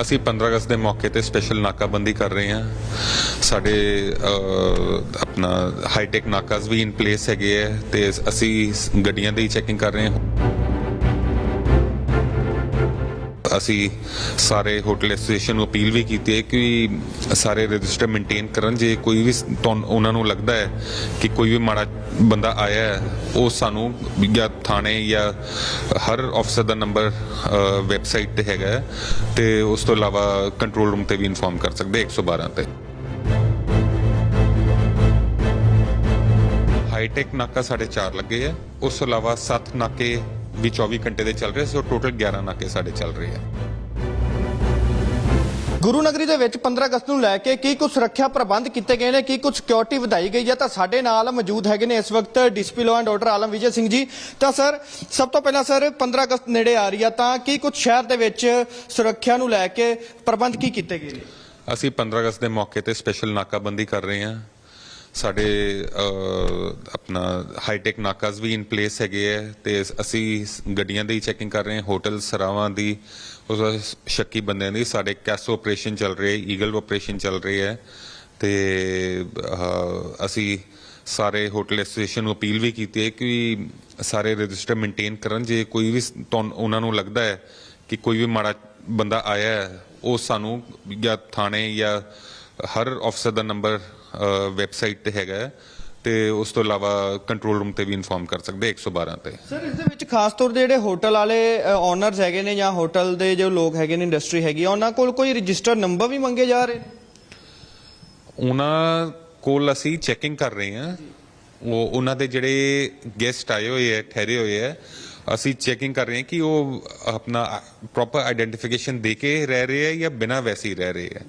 ਅਸੀਂ 15 ਅਗਸਤ ਦੇ ਮੌਕੇ ਤੇ ਸਪੈਸ਼ਲ ਨਾਕਾਬੰਦੀ ਕਰ ਰਹੇ ਹਾਂ। ਸਾਡੇ ਆਪਣਾ ਹਾਈਟੈਕ ਨਾਕਾਜ਼ ਵੀ ਇਨ ਪਲੇਸ ਹੈਗੇ ਹੈ ਤੇ ਅਸੀਂ ਗੱਡੀਆਂ ਦੀ ਚੈਕਿੰਗ ਕਰ ਰਹੇ ਹਾਂ। ਅਸੀਂ ਸਾਰੇ ਹੋਟਲ ਐਸੋਸੀਏਸ਼ਨ ਨੂੰ ਅਪੀਲ ਵੀ ਕੀਤੀ ਹੈ ਕਿ ਸਾਰੇ ਰਜਿਸਟਰ ਮੇਨਟੇਨ ਕਰਨ। ਜੇ ਕੋਈ ਵੀ ਉਹਨਾਂ ਨੂੰ ਲੱਗਦਾ ਹੈ ਕਿ ਕੋਈ ਵੀ ਮਾੜਾ ਬੰਦਾ ਆਇਆ ਹੈ, ਉਹ ਸਾਨੂੰ ਜਾਂ ਥਾਣੇ ਜਾਂ ਹਰ ਅਫਸਰ ਦਾ ਨੰਬਰ ਵੈਬਸਾਈਟ ਤੇ ਹੈਗਾ ਹੈ ਤੇ ਉਸ ਤੋਂ ਇਲਾਵਾ ਕੰਟਰੋਲ ਰੂਮ ਤੇ ਵੀ ਇਨਫੋਰਮ ਕਰ ਸਕਦੇ 112 ਤੇ। ਹਾਈਟੈਕ ਨਾਕਾ ਸਾਡੇ 4 ਲੱਗੇ ਆ ਉਸ ਤੋਂ ਇਲਾਵਾ 7 ਨਾਕੇ ਵੀ 24 ਘੰਟੇ ਦੇ ਚੱਲ ਰਹੇ ਸੋ ਟੋਟਲ 11 ਨਾਕੇ ਸਾਡੇ ਚੱਲ ਰਹੇ ਆ। ਗੁਰੂ ਨਗਰੀ ਦੇ ਵਿੱਚ 15 ਅਗਸਤ ਨੂੰ ਲੈ ਕੇ ਕੀ ਕੁਝ ਸੁਰੱਖਿਆ ਪ੍ਰਬੰਧ ਕੀਤੇ ਗਏ ਨੇ ਕੀ ਕੁਝ ਸਿਕਿਉਰਿਟੀ ਵਧਾਈ ਗਈ ਹੈ ਤਾਂ ਸਾਡੇ ਨਾਲ ਮੌਜੂਦ ਹੈਗੇ ਨੇ ਇਸ ਵਕਤ DCP law and order Alam Vijay Singh ji. ਤਾਂ ਸਰ ਸਭ ਤੋਂ ਪਹਿਲਾਂ ਸਰ 15 ਅਗਸਤ ਨੇੜੇ ਆ ਰਹੀ ਆ ਤਾਂ ਕੀ ਕੁਝ ਸ਼ਹਿਰ ਦੇ ਵਿੱਚ ਸੁਰੱਖਿਆ ਨੂੰ ਲੈ ਕੇ ਪ੍ਰਬੰਧ ਕੀ ਕੀਤੇ ਗਏ ਨੇ? ਅਸੀਂ 15 ਅਗਸਤ ਦੇ ਮੌਕੇ ਤੇ ਸਪੈਸ਼ਲ ਨਾਕਾਬੰਦੀ ਕਰ ਰਹੇ ਹਾਂ। ਸਾਡੇ ਆਪਣਾ ਹਾਈਟੈਕ ਨਾਕਾਜ਼ ਵੀ ਇਨ ਪਲੇਸ ਹੈਗੇ ਹੈ ਤੇ ਅਸੀਂ ਗੱਡੀਆਂ ਦੀ ਚੈਕਿੰਗ ਕਰ ਰਹੇ ਹਾਂ ਹੋਟਲ ਸਰਾਵਾਂ ਦੀ, ਉਸ ਸ਼ੱਕੀ ਬੰਦਿਆਂ ਦੀ, ਸਾਡੇ ਕੈਸੋ ਆਪਰੇਸ਼ਨ ਚੱਲ ਰਹੇ ਈਗਲ ਆਪਰੇਸ਼ਨ ਚੱਲ ਰਹੀ ਹੈ ਤੇ ਅਸੀਂ ਸਾਰੇ ਹੋਟਲ ਐਸੋਸੀਏਸ਼ਨ ਨੂੰ ਅਪੀਲ ਵੀ ਕੀਤੀ ਹੈ ਕਿ ਸਾਰੇ ਰਜਿਸਟਰ ਮੇਨਟੇਨ ਕਰਨ, ਜੇ ਕੋਈ ਵੀ ਤੁਹਾਨੂੰ- ਉਹਨਾਂ ਨੂੰ ਲੱਗਦਾ ਹੈ ਕਿ ਕੋਈ ਵੀ ਮਾੜਾ ਬੰਦਾ ਆਇਆ ਹੈ, ਉਹ ਸਾਨੂੰ ਜਾਂ ਥਾਣੇ ਜਾਂ ਹਰ ਅਫਸਰ ਦਾ ਨੰਬਰ ਵੈਬਸਾਈਟ ਤੇ ਹੈਗਾ ਹੈ ਤੇ ਉਸ ਤੋਂ ਇਲਾਵਾ ਕੰਟਰੋਲ ਰੂਮ ਤੇ ਵੀ ਇਨਫੋਰਮ ਕਰ ਸਕਦੇ 112 ਤੇ। ਸਰ ਇਸ ਦੇ ਵਿੱਚ ਖਾਸ ਤੌਰ ਤੇ ਜਿਹੜੇ ਹੋਟਲ ਵਾਲੇ ਓਨਰਸ ਹੈਗੇ ਨੇ ਜਾਂ ਹੋਟਲ ਦੇ ਜੋ ਲੋਕ ਹੈਗੇ ਨੇ ਇੰਡਸਟਰੀ ਹੈਗੀ ਆ ਉਹਨਾਂ ਕੋਲ ਕੋਈ ਰਜਿਸਟਰ ਨੰਬਰ ਵੀ ਮੰਗੇ ਜਾ ਰਹੇ ਨੇ? ਉਹਨਾਂ ਕੋਲ ਅਸੀਂ ਚੈਕਿੰਗ ਕਰ ਰਹੇ ਹਾਂ। ਉਹ ਉਹਨਾਂ ਦੇ ਜਿਹੜੇ ਗੈਸਟ ਆਏ ਹੋਏ ਹੈ ਠਹਿਰੇ ਹੋਏ ਹੈ ਅਸੀਂ ਚੈਕਿੰਗ ਕਰ ਰਹੇ ਹਾਂ ਕਿ ਉਹ ਆਪਣਾ ਪ੍ਰੋਪਰ ਆਈਡੈਂਟੀਫਿਕੇਸ਼ਨ ਦੇ ਕੇ ਰਹਿ ਰਹੇ ਹੈ ਜਾਂ ਬਿਨਾਂ ਵੈਸੇ ਹੀ ਰਹਿ ਰਹੇ ਹੈ।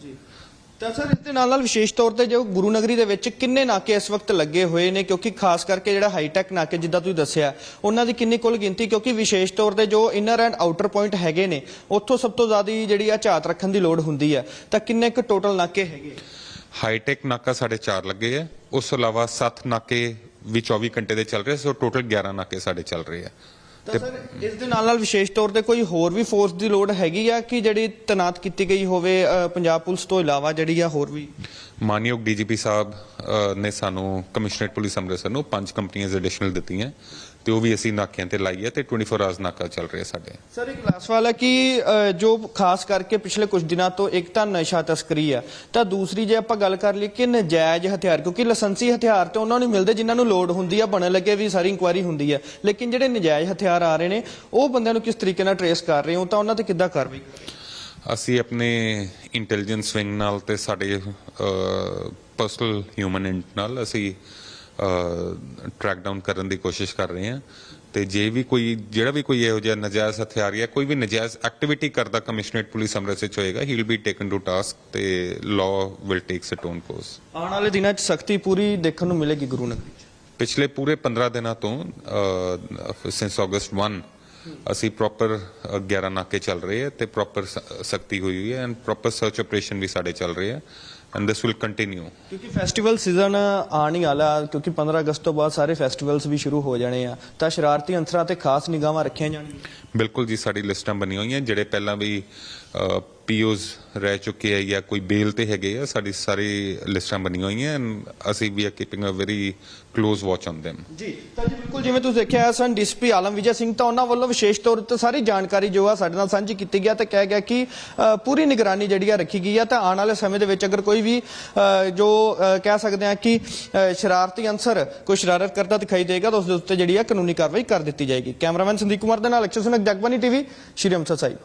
ਤਾਂ ਸਰ ਇਸ ਦੇ ਨਾਲ ਨਾਲ ਵਿਸ਼ੇਸ਼ ਤੌਰ ਤੇ ਜੋ ਗੁਰੂ ਨਗਰੀ ਦੇ ਵਿੱਚ ਕਿੰਨੇ ਨਾਕੇ ਇਸ ਵਕਤ ਲੱਗੇ ਹੋਏ ਨੇ, ਕਿਉਂਕਿ ਖਾਸ ਕਰਕੇ ਜਿਹੜਾ ਹਾਈਟੈਕ ਨਾਕੇ, ਜਿੱਦਾਂ ਤੁਸੀਂ ਦੱਸਿਆ, ਉਹਨਾਂ ਦੀ ਕਿੰਨੀ ਕੁੱਲ ਗਿਣਤੀ, ਕਿਉਂਕਿ ਵਿਸ਼ੇਸ਼ ਤੌਰ ਤੇ ਜੋ ਇਨਰ ਐਂਡ ਆਊਟਰ ਪੁਆਇੰਟ ਹੈਗੇ ਨੇ, ਉੱਥੋਂ ਸਭ ਤੋਂ ਜ਼ਿਆਦਾ ਜਿਹੜੀ ਆ ਝਾਤ ਰੱਖਣ ਦੀ ਲੋੜ ਹੁੰਦੀ ਹੈ ਤਾਂ ਕਿੰਨੇ ਕੁ ਟੋਟਲ ਨਾਕੇ ਹੈਗੇ? ਹਾਈਟੈਕ ਨਾਕਾ ਸਾਡੇ 4 ਲੱਗੇ ਹੈ ਉਸ ਤੋਂ ਇਲਾਵਾ 7 ਨਾਕੇ ਵੀ 24 ਘੰਟੇ ਦੇ ਚੱਲ ਰਹੇ ਸੋ ਟੋਟਲ 11 ਨਾਕੇ ਸਾਡੇ ਚੱਲ ਰਹੇ ਹੈ ਤਾਂ ਸਰ, ਇਸ ਦੇ ਨਾਲ ਨਾਲ ਵਿਸ਼ੇਸ਼ ਤੌਰ ਤੇ ਕੋਈ ਹੋਰ ਵੀ ਫੋਰਸ ਦੀ ਲੋੜ ਹੈਗੀ ਆ ਕਿ ਜਿਹੜੀ ਤਨਾਤ ਕੀਤੀ ਗਈ ਹੋਵੇ ਪੰਜਾਬ ਪੁਲਿਸ ਤੋਂ ਇਲਾਵਾ ਜਿਹੜੀ ਆ ਹੋਰ ਵੀ? ਮਾਨਯੋਗ ਡੀਜੀਪੀ ਸਾਹਿਬ ਨੇ ਸਾਨੂੰ ਕਮਿਸ਼ਨਰੇਟ ਪੁਲਿਸ ਅੰਮ੍ਰਿਤਸਰ ਨੂੰ ਪੰਜ ਕੰਪਨੀਆਂ ਐਡੀਸ਼ਨਲ ਦਿੱਤੀਆਂ। ਤੇ ਉਹ ਵੀ ਅਸੀਂ ਨਾਕਿਆਂ ਤੇ ਲਾਈ ਹੈ ਤੇ 24 ਆਵਰਸ ਨਾਕਾ ਚੱਲ ਰਿਹਾ ਸਾਡੇ ਸਰ ਇੱਕ ਲਾਸਟ ਸਵਾਲ ਹੈ ਕਿ ਅ, ਜੋ ਖਾਸ ਕਰਕੇ ਪਿਛਲੇ ਕੁਝ ਦਿਨਾਂ ਤੋਂ ਇੱਕ ਤਾਂ ਨਸ਼ਾ ਤਸਕਰੀ ਆ ਤਾਂ ਦੂਸਰੀ ਜੇ ਆਪਾਂ ਗੱਲ ਕਰ ਲਈ ਕਿ ਨਜਾਇਜ਼ ਹਥਿਆਰ ਕਿਉਂਕਿ ਲਾਇਸੈਂਸੀ ਹਥਿਆਰ ਤੇ ਉਹਨਾਂ ਨੂੰ ਮਿਲਦੇ ਜਿਨ੍ਹਾਂ ਨੂੰ ਲੋਡ ਹੁੰਦੀ ਆ ਬਣਨ ਲੱਗੇ ਵੀ ਸਾਰੀ ਇਨਕੁਆਇਰੀ ਹੁੰਦੀ ਆ ਲੇਕਿਨ ਜਿਹੜੇ ਨਜਾਇਜ਼ ਹਥਿਆਰ ਆ ਰਹੇ ਨੇ ਉਹ ਬੰਦਿਆਂ ਨੂੰ ਕਿਸ ਤਰੀਕੇ ਨਾਲ ਟਰੇਸ ਕਰ ਰਹੇ ਹੋ ਤਾਂ ਉਹਨਾਂ ਤੇ ਕਿੱਦਾਂ ਕਾਰਵਾਈ ਕਰ ਰਹੇ ਹੋ? ਅਸੀਂ ਆਪਣੇ ਇੰਟੈਲੀਜੈਂਸ ਵਿੰਗ ਨਾਲ ਤੇ ਸਾਡੇ ਪਰਸਨਲ ਹਿਊਮਨ ਇੰਟ ਨਾਲ ਅਸੀਂ ਟਰੈਕ ਡਾਊਨ ਕਰਨ ਦੀ ਕੋਸ਼ਿਸ਼ ਕਰ ਰਹੇ ਹਾਂ। ਤੇ ਜੇ ਵੀ ਕੋਈ ਜਿਹੜਾ ਵੀ ਕੋਈ ਇਹੋ ਜਿਹਾ ਨਜਾਇਜ਼ ਹਥਿਆਰ ਜਾਂ ਕੋਈ ਵੀ ਨਜਾਇਜ਼ ਐਕਟੀਵਿਟੀ ਕਰਦਾ ਕਮਿਸ਼ਨਰੇਟ ਪੁਲਿਸ ਅੰਮ੍ਰਿਤਸਰ ਚ ਹੋਏਗਾ he will be taken to task ਤੇ law will take it own course ਆਉਣ ਵਾਲੇ ਦਿਨਾਂ 'ਚ ਸਖਤੀ ਪੂਰੀ ਦੇਖਣ ਨੂੰ ਮਿਲੇਗੀ ਗੁਰੂ ਨਗਰੀ 'ਚ। ਪਿਛਲੇ ਪੂਰੇ 15 ਦਿਨਾਂ ਤੋਂ ਸਿੰਸ ਅਗਸਟ 1 ਅਸੀਂ ਪ੍ਰੋਪਰ 11 ਨਾਕੇ ਚੱਲ ਰਹੇ ਹੈ ਤੇ ਪ੍ਰੋਪਰ ਸਖਤੀ ਹੋਈ ਹੋਈ ਹੈ ਐਂਡ ਪ੍ਰੋਪਰ ਸਰਚ ਆਪਰੇਸ਼ਨ ਵੀ ਸਾਡੇ ਚੱਲ ਰਹੇ ਹੈ ਐਂਡ ਦਿਸ ਵਿਲ ਕੰਟੀਨਿਊ ਕਿਉਂਕਿ ਫੈਸਟੀਵਲ ਸੀਜ਼ਨ ਆਉਣ ਹੀ ਵਾਲਾ ਕਿਉਂਕਿ 15 ਅਗਸਤ ਤੋਂ ਬਾਅਦ ਸਾਰੇ ਫੈਸਟੀਵਲਸ ਵੀ ਸ਼ੁਰੂ ਹੋ ਜਾਣੇ ਆ। ਤਾਂ ਸ਼ਰਾਰਤੀ ਅੰਸਰਾਂ ਤੇ ਖਾਸ ਨਿਗਾਹਾਂ ਰੱਖੀਆਂ ਜਾਣਗੀਆਂ। ਬਿਲਕੁਲ ਜੀ ਸਾਡੀ ਲਿਸਟਾਂ ਬਣੀਆਂ ਹੋਈਆਂ ਜਿਹੜੇ ਪਹਿਲਾਂ ਵੀ ਪੀਓਜ਼ ਰਹਿ ਚੁੱਕੇ ਆ ਜਾਂ ਕੋਈ ਬੇਲ ਤੇ ਹੈਗੇ ਆ ਸਾਡੀ ਸਾਰੀ ਲਿਸਟਾਂ ਬਣੀਆਂ ਹੋਈਆਂ and ਅਸੀਂ we are keeping a very close watch on them ਜੀ ਤਾਂ ਜੀ ਬਿਲਕੁਲ ਜਿਵੇਂ ਤੁਸੀਂ ਦੇਖਿਆ ਸਨ ਡੀਸੀਪੀ ਆਲਮ ਵਿਜੇ ਸਿੰਘ ਤਾਂ ਉਹਨਾਂ ਵੱਲੋਂ ਵਿਸ਼ੇਸ਼ ਤੌਰ ਤੇ ਸਾਰੀ ਜਾਣਕਾਰੀ ਜੋ ਆ ਸਾਡੇ ਨਾਲ ਸਾਂਝੀ ਕੀਤੀ ਗਿਆ ਤੇ ਕਿਹਾ ਗਿਆ ਕਿ ਅ, ਪੂਰੀ ਨਿਗਰਾਨੀ ਜਿਹੜੀ ਆ ਰੱਖੀ ਗਈ ਆ ਤਾਂ ਆਉਣ ਵਾਲੇ ਸਮੇਂ ਦੇ ਵਿੱਚ ਅਗਰ ਕੋਈ ਵੀ ਅ, ਜੋ ਅ, ਕਹਿ ਸਕਦੇ ਆ ਕਿ ਸ਼ਰਾਰਤੀ ਅੰਸਰ ਕੋਈ ਸ਼ਰਾਰਤ ਕਰਦਾ ਦਿਖਾਈ ਦੇਗਾ ਤਾਂ ਉਸ ਦੇ ਉੱਤੇ ਜਿਹੜੀ ਆ ਕਾਨੂੰਨੀ ਕਾਰਵਾਈ ਕਰ ਦਿੱਤੀ ਜਾਏਗੀ। ਕੈਮਰਾਮੈਨ ਸੰਦੀਪ ਕੁਮਾਰ ਦੇ ਨਾਲ ਅਕਸ਼ਰ ਸੁਨਕ ਜਗਬਾਨੀ ਟੀਵੀ ਸ਼੍ਰੀ ਅੰਮ੍ਰਿਤਸਰ ਸਾਹਿਬ